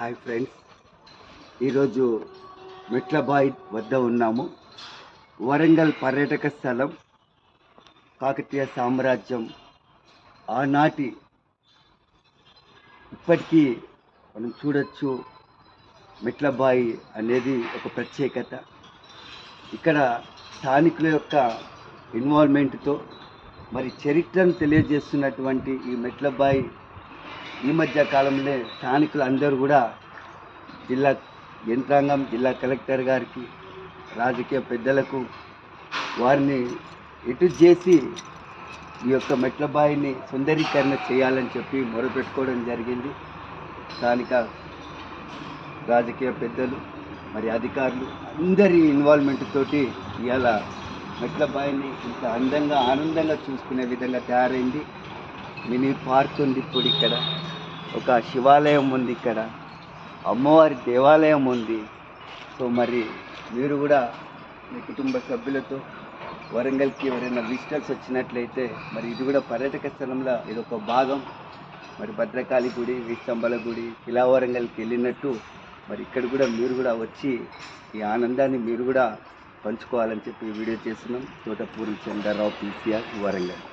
Hi friends. ఈరోజు మెట్లబాయ్ వద్ద ఉన్నాము. వరంగల్ పర్యాటక స్థలం కాకతీయ సామ్రాజ్యం. ఆనాటి ఇప్పటికీ మనం చూడొచ్చు మెట్లబాయి అనేది ఒక ప్రత్యేకత. ఇక్కడ స్థానికుల యొక్క ఇన్వాల్వ్మెంట్తో మరి చరిత్రను తెలియజేస్తున్నటువంటి ఈ మెట్లబాయి ఈ మధ్య కాలంలో స్థానికులు అందరూ కూడా జిల్లా యంత్రాంగం జిల్లా కలెక్టర్ గారికి రాజకీయ పెద్దలకు వారిని ఎటు చేసి ఈ యొక్క మెట్ల బాయిని సుందరీకరణ చేయాలని చెప్పి మొరపెట్టుకోవడం జరిగింది. స్థానిక రాజకీయ పెద్దలు మరి అధికారులు అందరి ఇన్వాల్వ్మెంట్ తోటి ఇవాళ మెట్లబాయిని ఇంత అందంగా ఆనందంగా చూసుకునే విధంగా తయారైంది. మినీ పార్క్ ఉంది ఇప్పుడు ఇక్కడ. ఒక శివాలయం ఉంది ఇక్కడ. అమ్మవారి దేవాలయం ఉంది. సో మరి మీరు కూడా మీ కుటుంబ సభ్యులతో వరంగల్కి ఎవరైనా విజిటర్స్ వచ్చినట్లయితే మరి ఇది కూడా పర్యాటక స్థలంలో ఇది ఒక భాగం. మరి భద్రకాళి గుడి విస్తంభల గుడి కిలా వరంగల్కి వెళ్ళినట్టు మరి ఇక్కడ కూడా మీరు కూడా వచ్చి ఈ ఆనందాన్ని మీరు కూడా పంచుకోవాలని చెప్పి వీడియో చేస్తున్నాం. తోటపూరి చంద్రరావు పీసీఆర్ వరంగల్.